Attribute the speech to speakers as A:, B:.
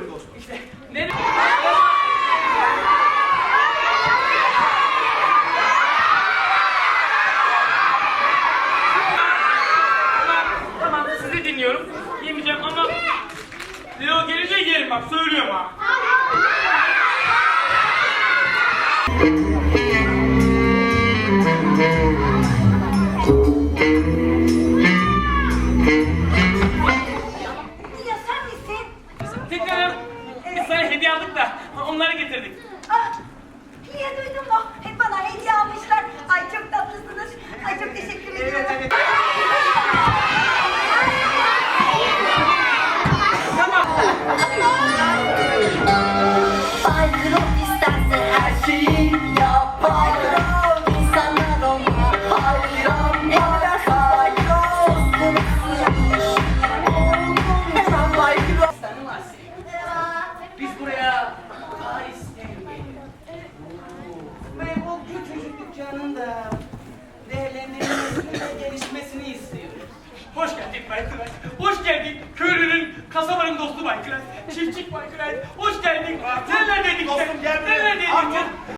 A: Buyurun dostum işte. Ne? tamam sizi dinliyorum. Yemeyeceğim ama
B: Leo gelince yerim bak söylüyorum
C: ha. Da onları getirdik. Da değerlendirilmesini ve gelişmesini istiyoruz.
B: Hoş geldin Bay Kıray. Hoş geldin köylünün, kasabanın dostu Bay Kıray. Çiftçik Bay Kıray. Hoş geldin. Nerelerdeydin sen?
D: Dostum gel buraya.
B: Nerelerdeydin
D: Al
B: sen?